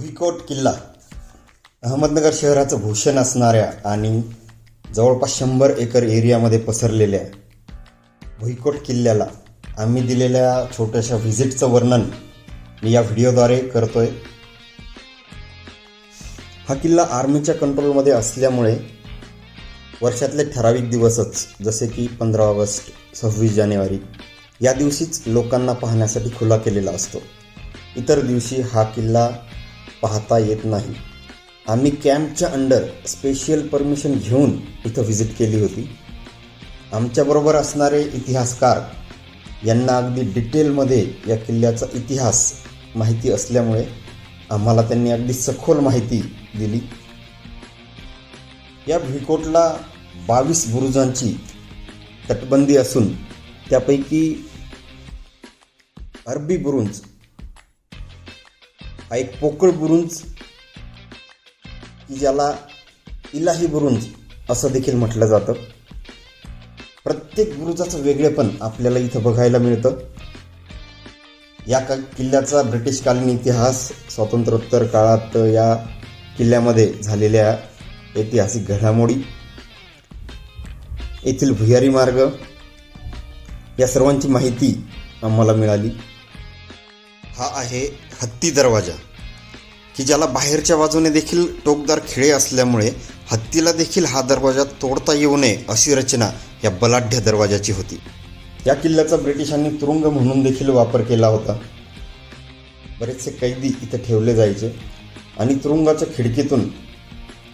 भुईकोट किल्ला. अहमदनगर शहराचं भूषण असणाऱ्या आणि जवळपास शंभर एकर एरियामध्ये पसरलेल्या भुईकोट किल्ल्याला आम्ही दिलेल्या छोट्याशा व्हिजिटचं वर्णन मी या व्हिडिओद्वारे करतोय. हा किल्ला आर्मीच्या कंट्रोलमध्ये असल्यामुळे वर्षातले ठराविक दिवसच जसे की पंधरा ऑगस्ट सव्वीस जानेवारी या दिवशीच लोकांना पाहण्यासाठी खुला केलेला असतो. इतर दिवशी हा किल्ला पाहता येत नाही. आम्ही कॅम्पच्या अंडर स्पेशल परमिशन घेऊन इथं व्हिजिट केली होती. आमच्याबरोबर असणारे इतिहासकार यांना अगदी डिटेलमध्ये या किल्ल्याचा इतिहास माहिती असल्यामुळे आम्हाला त्यांनी अगदी सखोल माहिती दिली. या भुईकोटला बावीस बुरुजांची तटबंदी असून त्यापैकी अरबी बुरुंज हा एक पोकळ बुरुंज की ज्याला इलाही बुरुंज असं देखील म्हटलं जातं. प्रत्येक बुरुजाचं वेगळेपण आपल्याला इथं बघायला मिळतं. या का किल्ल्याचा ब्रिटिशकालीन इतिहास स्वातंत्र्योत्तर काळात या किल्ल्यामध्ये झालेल्या ऐतिहासिक घडामोडी येथील भुयारी मार्ग या सर्वांची माहिती आम्हाला मिळाली. हा आहे हत्ती दरवाजा की ज्याला बाहेरच्या बाजूने देखील टोकदार खिळे असल्यामुळे हत्तीला देखील हा दरवाजा तोडता येऊ नये अशी रचना या बलाढ्य दरवाजाची होती. या किल्ल्याचा ब्रिटिशांनी तुरुंग म्हणून देखील वापर केला होता. बरेचसे कैदी इथे ठेवले जायचे आणि तुरुंगाच्या खिडकीतून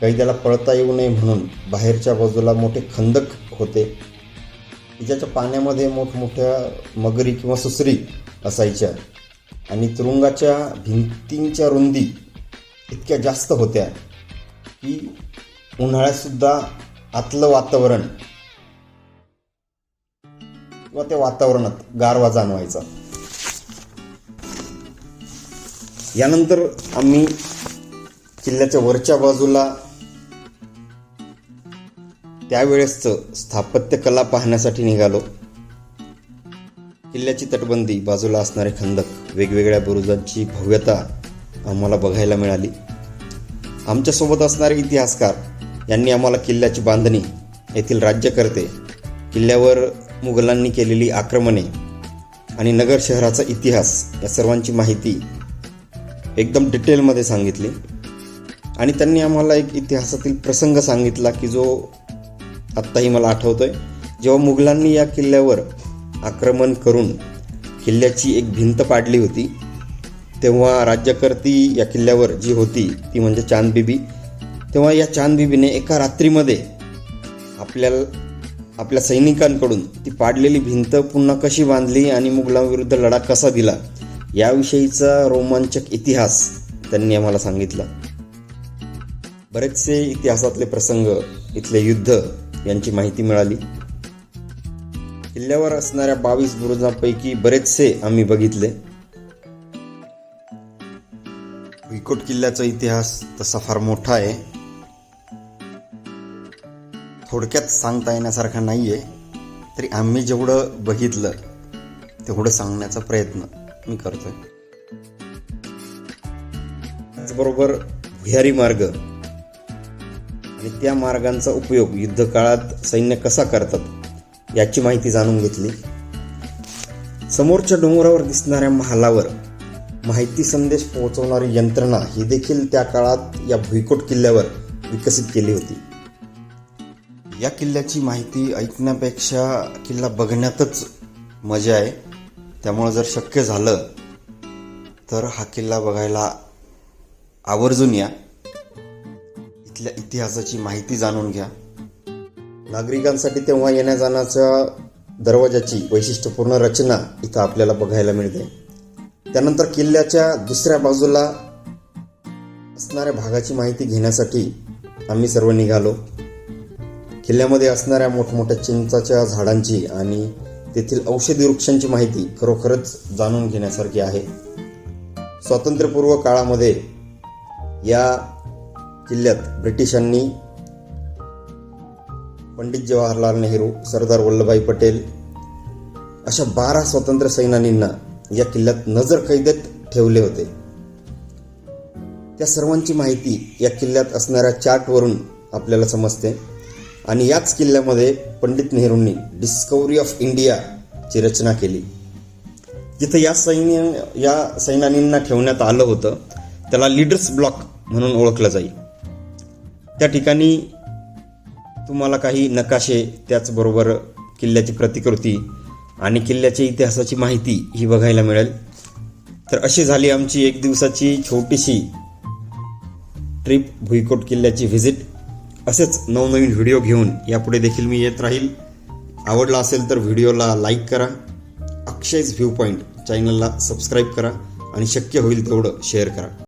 कैद्याला पळता येऊ नये म्हणून बाहेरच्या बाजूला मोठे खंदक होते. की ज्याच्या पाण्यामध्ये मोठमोठ्या मगरी किंवा सुसरी असायच्या. आणि तुरुंगाच्या भिंतींच्या रुंदी इतक्या जास्त होत्या की उन्हाळ्यातसुद्धा आतलं वातावरण किंवा त्या वातावरणात गारवा जाणवायचा. यानंतर आम्ही किल्ल्याच्या वरच्या बाजूला त्यावेळेसचं स्थापत्यकला पाहण्यासाठी निघालो. किल्ल्याची तटबंदी बाजूला असणारे खंदक वेगवेगळ्या बुरुजांची भव्यता आम्हाला बघायला मिळाली. आमच्यासोबत असणारे इतिहासकार यांनी आम्हाला किल्ल्याची बांधणी येथील राज्यकर्ते किल्ल्यावर मुघलांनी केलेली आक्रमणे आणि नगर शहराचा इतिहास या सर्वांची माहिती एकदम डिटेलमध्ये सांगितली आणि त्यांनी आम्हाला एक इतिहासातील प्रसंग सांगितला की जो आत्ताही मला आठवतोय. जेव्हा मुघलांनी या किल्ल्यावर आक्रमण करून किल्ल्याची एक भिंत पाडली होती. तेव्हा राज्यकर्ती या किल्ल्यावर जी होती ती म्हणजे चांदबिबी. तेव्हा या चांदबिबीने एका रात्रीमध्ये आपल्या आपल्या सैनिकांकडून ती पाडलेली भिंत पुन्हा कशी बांधली आणि मुघलांविरुद्ध लढा कसा दिला याविषयीचा रोमांचक इतिहास त्यांनी आम्हाला सांगितला. बरेचसे इतिहासातले प्रसंग इथले युद्ध यांची माहिती मिळाली. किल्ल्यावर असणाऱ्या बावीस बुरुजांपैकी बरेचसे आम्ही बघितले. भुईकोट किल्ल्याचा इतिहास तसा फार मोठा आहे. थोडक्यात सांगता येण्यासारखा नाहीये. तरी आम्ही जेवढं बघितलं तेवढं सांगण्याचा प्रयत्न मी करतोय. त्याचबरोबर भुयारी मार्ग. आणि त्या मार्गांचा उपयोग युद्धकाळात सैन्य कसा करतात याची माहिती जाणून घेतली. समोरच्या डोंगरावर दिसणाऱ्या महालावर माहिती संदेश पोहोचवणारी यंत्रणा ही देखील त्या काळात या भुईकोट किल्ल्यावर विकसित केली होती. या किल्ल्याची माहिती ऐकण्यापेक्षा किल्ला बघण्यातच मजा आहे. त्यामुळं जर शक्य झालं तर हा किल्ला बघायला आवर्जून या. इथल्या इतिहासाची माहिती जाणून घ्या. नागरिकांसाठी तेव्हा येण्या जाण्याच्या दरवाजाची वैशिष्ट्यपूर्ण रचना इथं आपल्याला बघायला मिळते. त्यानंतर किल्ल्याच्या दुसऱ्या बाजूला असणाऱ्या भागाची माहिती घेण्यासाठी आम्ही सर्व निघालो. किल्ल्यामध्ये असणाऱ्या मोठमोठ्या चिंचाच्या झाडांची आणि तेथील औषधी वृक्षांची माहिती खरोखरच जाणून घेण्यासारखी आहे. स्वातंत्र्यपूर्व काळामध्ये या किल्ल्यात ब्रिटिशांनी पंडित जवाहरलाल नेहरू सरदार वल्लभभाई पटेल अशा बारा स्वातंत्र्य सैनानींना या किल्ल्यात नजर कैदेत ठेवले होते. त्या सर्वांची माहिती या किल्ल्यात असणाऱ्या चार्टवरून आपल्याला समजते. आणि याच किल्ल्यामध्ये पंडित नेहरूंनी डिस्कवरी ऑफ इंडियाची रचना केली. जिथं या सैन्य या सैनानींना ठेवण्यात आलं होतं त्याला लीडर्स ब्लॉक म्हणून ओळखलं जाईल. त्या ठिकाणी तुम्हाला काही नकाशे त्याचबरोबर किल्ल्याची प्रतिकृती आणि किल्ल्याच्या इतिहासाची माहिती ही बघायला मिळेल. तर अशी झाली आमची एक दिवसाची छोटीशी ट्रिप भुईकोट किल्ल्याची व्हिजिट. असेच नवनवीन व्हिडिओ घेऊन यापुढे देखील मी येत राहील. आवडला असेल तर व्हिडिओला लाईक करा. अक्षयज व्ह्यू पॉईंट चॅनलला सबस्क्राईब करा आणि शक्य होईल तेवढं शेअर करा.